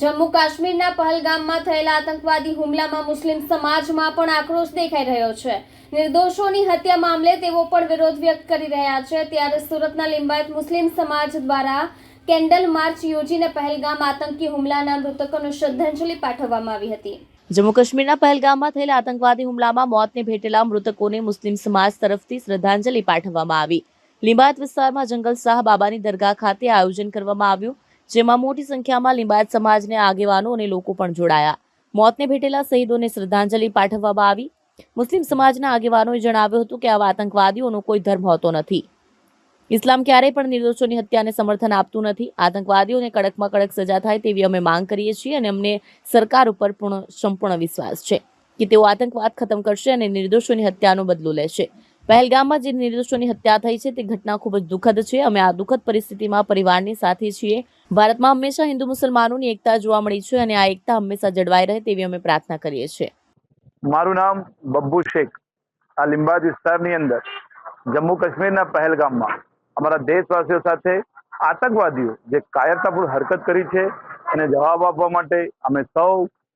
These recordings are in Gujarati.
જમ્મુ કાશ્મીરના પહલગામમાં થયેલા આતંકવાદી હુમલામાં મુસ્લિમ સમાજમાં પણ આક્રોશ દેખાઈ રહ્યો છે. નિર્દોષોની હત્યા મામલે તેઓ પણ વિરોધ વ્યક્ત કરી રહ્યા છે. ત્યારે સુરતના લિંબાયત મુસ્લિમ સમાજ દ્વારા કેન્ડલ માર્ચ યોજીને પહેલગામ આતંકી હુમલાના મૃતકોને શ્રદ્ધાંજલિ પાઠવવામાં આવી હતી. જમ્મુ કાશ્મીરના પહેલગામમાં થયેલા આતંકવાદી હુમલામાં મોતને ભેટેલા મૃતકોને મુસ્લિમ સમાજ તરફથી શ્રદ્ધાંજલિ પાઠવવામાં આવી. લિંબાયત વિસ્તારમાં જંગલ શાહ બાબાની દરગાહ ખાતે આયોજન કરવામાં આવ્યું. જેમાં મોટી સંખ્યામાં લિંબાયત સમાજના આગેવાનો અને લોકો પણ જોડાયા. મોતને ભેટેલા શહીદોને શ્રદ્ધાંજલિ પાઠવવામાં આવી. મુસ્લિમ સમાજના આગેવાનોએ જણાવ્યું હતું કે આવા આતંકવાદીઓનો કોઈ ધર્મ હોતો નથી. ઇસ્લામ ક્યારેય પણ નિર્દોષોની હત્યાને સમર્થન આપતું નથી. આતંકવાદીઓને કડકમાં કડક સજા થાય તેવી અમે માંગ કરીએ છીએ અને અમને સરકાર ઉપર પૂર્ણ સંપૂર્ણ વિશ્વાસ છે કે તેઓ આતંકવાદ ખતમ કરશે અને નિર્દોષોની હત્યાનો બદલો લેશે. પહેલગામમાં જે નિર્દોષોની હત્યા થઈ છે તે ઘટના ખૂબ જ દુઃખદ છે. અમે આ દુઃખદ પરિસ્થિતિમાં પરિવારની સાથે છીએ. ભારતમાં હંમેશા હિન્દુ મુસલમાનોની એકતા જોવા મળી છે અને આ એકતા હંમેશા જળવાઈ રહે તેવી અમે પ્રાર્થના કરીએ છીએ. મારું નામ બબ્બુ શેખ. આ લિંબાજ વિસ્તારની અંદર જમ્મુ કાશ્મીરના પહેલગામમાં અમારા દેશવાસીઓ સાથે આતંકવાદીઓ જે કાયરતાપૂર્ણ હરકત કરી છે એને જવાબ આપવા માટે અમે સૌ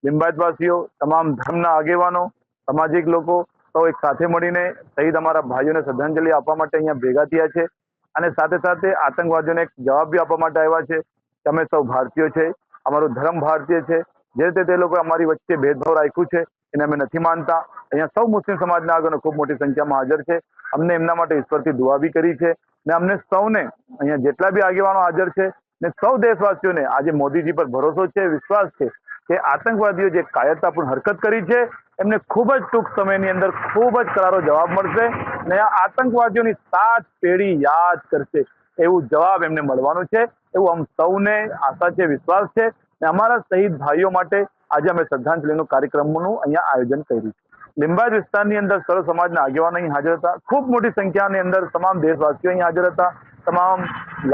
લિંબાયતવાસીઓ, તમામ ધર્મના આગેવાનો, સામાજિક લોકો સૌ એક સાથે મળીને શહીદ અમારા ભાઈઓને શ્રદ્ધાંજલિ આપવા માટે અહીંયા ભેગા થયા છે. અને સાથે સાથે આતંકવાદીઓને એક જવાબ બી આપવા માટે આવ્યા છે. કે સૌ ભારતીયો છે. અમારો ધર્મ ભારતીય છે. જે રીતે તે લોકો અમારી વચ્ચે ભેદભાવ રાખ્યું છે, એને અમે નથી માનતા. અહીંયા સૌ મુસ્લિમ સમાજના આગળ ખૂબ મોટી સંખ્યામાં હાજર છે. અમને એમના માટે ઈશ્વરથી દુઆ બી કરી છે. ને અમને સૌને અહીંયા જેટલા બી આગેવાનો હાજર છે, ને સૌ દેશવાસીઓને આજે મોદીજી પર ભરોસો છે, વિશ્વાસ છે કે આતંકવાદીઓ જે કાયરતાપૂર્ણ હરકત કરી છે એમને ખૂબ જ ટૂંક સમયની અંદર ખૂબ જ કરારો જવાબ મળશે ને આ આતંકવાદીઓની સાત પેઢી યાદ કરશે. એવું જવાબ એમને મળવાનું છે. એવું આમ સૌને આશા છે, વિશ્વાસ છે. ને અમારા શહીદ ભાઈઓ માટે આજે અમે શ્રદ્ધાંજલિનું કાર્યક્રમનું અહીંયા આયોજન કર્યું છે. લિંબાયત વિસ્તારની અંદર સર્વ સમાજના આગેવાનો અહીં હાજર હતા. ખૂબ મોટી સંખ્યાની અંદર તમામ દેશવાસીઓ અહીં હાજર હતા. તમામ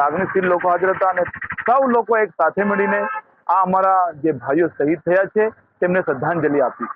લાગણીશીલ લોકો હાજર હતા અને સૌ લોકો એક સાથે મળીને આ અમારા જે ભાઈઓ શહીદ થયા છે, તેમને શ્રદ્ધાંજલિ આપી.